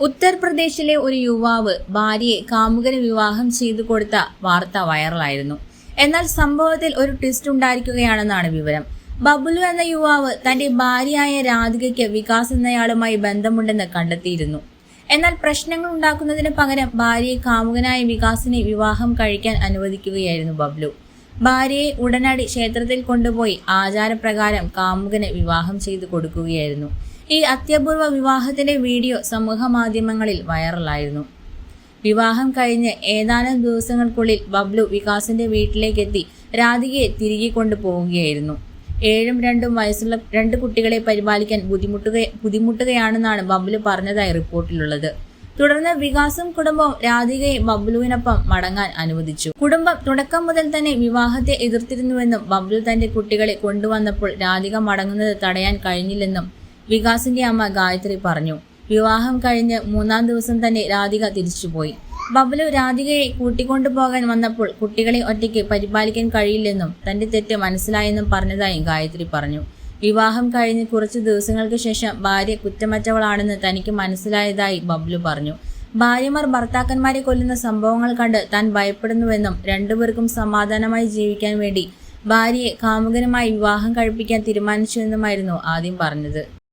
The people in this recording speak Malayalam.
ഉത്തർപ്രദേശിലെ ഒരു യുവാവ് ഭാര്യയെ കാമുകന് വിവാഹം ചെയ്തു കൊടുത്ത വാർത്ത വൈറലായിരുന്നു. എന്നാൽ സംഭവത്തിൽ ഒരു ട്വിസ്റ്റ് ഉണ്ടായിരിക്കുകയാണെന്നാണ് വിവരം. ബബുലു എന്ന യുവാവ് തന്റെ ഭാര്യയായ രാധികയ്ക്ക് വികാസ് എന്നയാളുമായി ബന്ധമുണ്ടെന്ന് കണ്ടെത്തിയിരുന്നു. എന്നാൽ പ്രശ്നങ്ങൾ ഉണ്ടാക്കുന്നതിന് പകരം ഭാര്യയെ കാമുകനായ വികാസിനെ വിവാഹം കഴിക്കാൻ അനുവദിക്കുകയായിരുന്നു ബബ്ലു. ഭാര്യയെ ഉടനടി ക്ഷേത്രത്തിൽ കൊണ്ടുപോയി ആചാരപ്രകാരം കാമുകന് വിവാഹം ചെയ്തു കൊടുക്കുകയായിരുന്നു. ഈ അത്യപൂർവ വിവാഹത്തിന്റെ വീഡിയോ സമൂഹ മാധ്യമങ്ങളിൽ വൈറലായിരുന്നു. വിവാഹം കഴിഞ്ഞ് ഏതാനും ദിവസങ്ങൾക്കുള്ളിൽ ബബ്ലു വികാസിന്റെ വീട്ടിലേക്കെത്തി രാധികയെ തിരികെ കൊണ്ടുപോവുകയായിരുന്നു. ഏഴും രണ്ടും വയസ്സുള്ള രണ്ട് കുട്ടികളെ പരിപാലിക്കാൻ ബുദ്ധിമുട്ടുക ബുദ്ധിമുട്ടുകയാണെന്നാണ് ബബ്ലു പറഞ്ഞതായി റിപ്പോർട്ടിലുള്ളത്. തുടർന്ന് വികാസും കുടുംബവും രാധികയെ ബബ്ലുവിനൊപ്പം മടങ്ങാൻ അനുവദിച്ചു. കുടുംബം തുടക്കം മുതൽ തന്നെ വിവാഹത്തെ എതിർത്തിരുന്നുവെന്നും ബബ്ലു തന്റെ കുട്ടികളെ കൊണ്ടുവന്നപ്പോൾ രാധിക മടങ്ങുന്നത് തടയാൻ കഴിഞ്ഞില്ലെന്നും വികാസിന്റെ അമ്മ ഗായത്രി പറഞ്ഞു. വിവാഹം കഴിഞ്ഞ് മൂന്നാം ദിവസം തന്നെ രാധിക തിരിച്ചുപോയി. ബബ്ലു രാധികയെ കൂട്ടിക്കൊണ്ടുപോകാൻ വന്നപ്പോൾ കുട്ടികളെ ഒറ്റയ്ക്ക് പരിപാലിക്കാൻ കഴിയില്ലെന്നും തന്റെ തെറ്റ് മനസ്സിലായെന്നും പറഞ്ഞതായി ഗായത്രി പറഞ്ഞു. വിവാഹം കഴിഞ്ഞ് കുറച്ച് ദിവസങ്ങൾക്ക് ശേഷം ഭാര്യ കുറ്റമറ്റവളാണെന്ന് തനിക്ക് മനസ്സിലായതായി ബബ്ലു പറഞ്ഞു. ഭാര്യമാർ ഭർത്താക്കന്മാരെ കൊല്ലുന്ന സംഭവങ്ങൾ കണ്ട് താൻ ഭയപ്പെടുന്നുവെന്നും രണ്ടുപേർക്കും സമാധാനമായി ജീവിക്കാൻ വേണ്ടി ഭാര്യയെ കാമുകനുമായി വിവാഹം കഴിപ്പിക്കാൻ തീരുമാനിച്ചുവെന്നുമായിരുന്നു ആദ്യം പറഞ്ഞത്.